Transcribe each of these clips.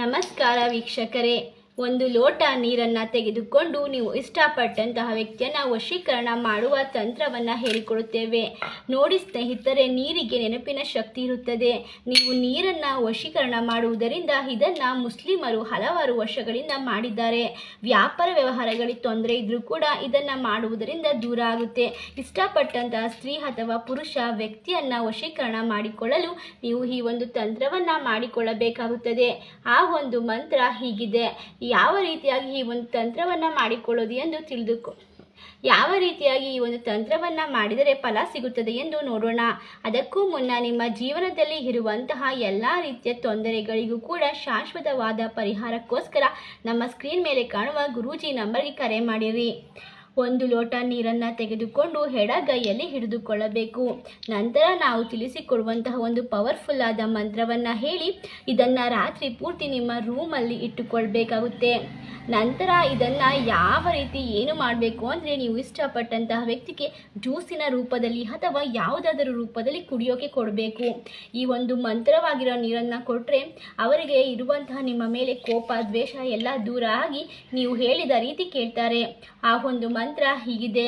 ನಮಸ್ಕಾರ ವೀಕ್ಷಕರೇ. ಒಂದು ಲೋಟ ನೀರನ್ನು ತೆಗೆದುಕೊಂಡು ನೀವು ಇಷ್ಟಪಟ್ಟಂತಹ ವ್ಯಕ್ತಿಯನ್ನು ವಶೀಕರಣ ಮಾಡುವ ತಂತ್ರವನ್ನು ಹೇಳಿಕೊಡುತ್ತೇವೆ. ನೋಡಿ ಸ್ನೇಹಿತರೆ, ನೀರಿಗೆ ನೆನಪಿನ ಶಕ್ತಿ ಇರುತ್ತದೆ. ನೀವು ನೀರನ್ನು ವಶೀಕರಣ ಮಾಡುವುದರಿಂದ ಇದನ್ನು ಮುಸ್ಲಿಮರು ಹಲವಾರು ವರ್ಷಗಳಿಂದ ಮಾಡಿದ್ದಾರೆ. ವ್ಯಾಪಾರ ವ್ಯವಹಾರಗಳಿಗೆ ತೊಂದರೆ ಇದ್ದರೂ ಕೂಡ ಇದನ್ನು ಮಾಡುವುದರಿಂದ ದೂರ ಆಗುತ್ತೆ. ಇಷ್ಟಪಟ್ಟಂತಹ ಸ್ತ್ರೀ ಅಥವಾ ಪುರುಷ ವ್ಯಕ್ತಿಯನ್ನು ವಶೀಕರಣ ಮಾಡಿಕೊಳ್ಳಲು ನೀವು ಈ ಒಂದು ತಂತ್ರವನ್ನು ಮಾಡಿಕೊಳ್ಳಬೇಕಾಗುತ್ತದೆ. ಆ ಒಂದು ಮಂತ್ರ ಹೀಗಿದೆ. ಯಾವ ರೀತಿಯಾಗಿ ಈ ಒಂದು ತಂತ್ರವನ್ನು ಮಾಡಿಕೊಳ್ಳೋದು ಎಂದು ತಿಳಿದುಕೊ. ಯಾವ ರೀತಿಯಾಗಿ ಈ ಒಂದು ತಂತ್ರವನ್ನು ಮಾಡಿದರೆ ಫಲ ಸಿಗುತ್ತದೆ ಎಂದು ನೋಡೋಣ. ಅದಕ್ಕೂ ಮುನ್ನ ನಿಮ್ಮ ಜೀವನದಲ್ಲಿ ಇರುವಂತಹ ಎಲ್ಲ ರೀತಿಯ ತೊಂದರೆಗಳಿಗೂ ಕೂಡ ಶಾಶ್ವತವಾದ ಪರಿಹಾರಕ್ಕೋಸ್ಕರ ನಮ್ಮ ಸ್ಕ್ರೀನ್ ಮೇಲೆ ಕಾಣುವ ಗುರೂಜಿ ನಂಬರ್ಗೆ ಕರೆ ಮಾಡಿರಿ. ಒಂದು ಲೋಟ ನೀರನ್ನು ತೆಗೆದುಕೊಂಡು ಎಡಗೈಯಲ್ಲಿ ಹಿಡಿದುಕೊಳ್ಳಬೇಕು. ನಂತರ ನಾವು ತಿಳಿಸಿಕೊಡುವಂತಹ ಒಂದು ಪವರ್ಫುಲ್ ಆದ ಮಂತ್ರವನ್ನು ಹೇಳಿ ಇದನ್ನು ರಾತ್ರಿ ಪೂರ್ತಿ ನಿಮ್ಮ ರೂಮಲ್ಲಿ ಇಟ್ಟುಕೊಳ್ಬೇಕಾಗುತ್ತೆ. ನಂತರ ಇದನ್ನು ಯಾವ ರೀತಿ ಏನು ಮಾಡಬೇಕು ಅಂದರೆ ನೀವು ಇಷ್ಟಪಟ್ಟಂತಹ ವ್ಯಕ್ತಿಗೆ ಜ್ಯೂಸಿನ ರೂಪದಲ್ಲಿ ಅಥವಾ ಯಾವುದಾದರೂ ರೂಪದಲ್ಲಿ ಕುಡಿಯೋಕೆ ಕೊಡಬೇಕು. ಈ ಒಂದು ಮಂತ್ರವಾಗಿರೋ ನೀರನ್ನು ಕೊಟ್ಟರೆ ಅವರಿಗೆ ಇರುವಂತಹ ನಿಮ್ಮ ಮೇಲೆ ಕೋಪ, ದ್ವೇಷ ಎಲ್ಲ ದೂರ ಆಗಿ ನೀವು ಹೇಳಿದ ರೀತಿ ಕೇಳ್ತಾರೆ. ಆ ಒಂದು ಮಂತ್ರ ಹೀಗಿದೆ.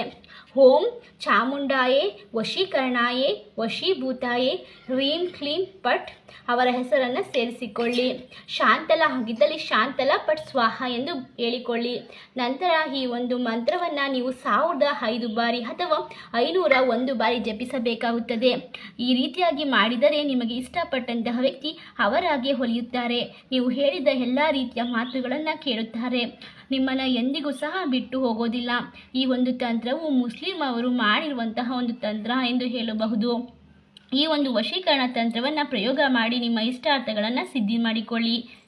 ಓಂ ಚಾಮುಂಡಾಯೇ, ವಶೀಕರಣಾಯೇ, ವಶೀಭೂತಾಯೇ, ಹ್ರೀಂ ಕ್ಲೀಂ ಪಟ್ ಅವರ ಹೆಸರನ್ನು ಸೇರಿಸಿಕೊಳ್ಳಿ. ಶಾಂತಲ ಆಗಿದ್ದಲ್ಲಿ ಶಾಂತಲ ಪಟ್ ಸ್ವಾಹ ಎಂದು ಹೇಳಿಕೊಳ್ಳಿ. ನಂತರ ಈ ಒಂದು ಮಂತ್ರವನ್ನು ನೀವು ಸಾವಿರದ ಐದು ಬಾರಿ ಅಥವಾ ಐನೂರ ಒಂದು ಬಾರಿ ಜಪಿಸಬೇಕಾಗುತ್ತದೆ. ಈ ರೀತಿಯಾಗಿ ಮಾಡಿದರೆ ನಿಮಗೆ ಇಷ್ಟಪಟ್ಟಂತಹ ವ್ಯಕ್ತಿ ಅವರಾಗೆ ಹೊಲಿಯುತ್ತಾರೆ. ನೀವು ಹೇಳಿದ ಎಲ್ಲ ರೀತಿಯ ಮಾತುಗಳನ್ನು ಕೇಳುತ್ತಾರೆ. ನಿಮ್ಮನ್ನು ಎಂದಿಗೂ ಸಹ ಬಿಟ್ಟು ಹೋಗೋದಿಲ್ಲ. ಈ ಒಂದು ತಂತ್ರವು ಮುಸ್ಲಿಂ ಅವರು ಮಾಡಿರುವಂತಹ ಒಂದು ತಂತ್ರ ಎಂದು ಹೇಳಬಹುದು. ಈ ಒಂದು ವಶೀಕರಣ ತಂತ್ರವನ್ನು ಪ್ರಯೋಗ ಮಾಡಿ ನಿಮ್ಮ ಇಷ್ಟಾರ್ಥಗಳನ್ನು ಸಿದ್ಧಿ ಮಾಡಿಕೊಳ್ಳಿ.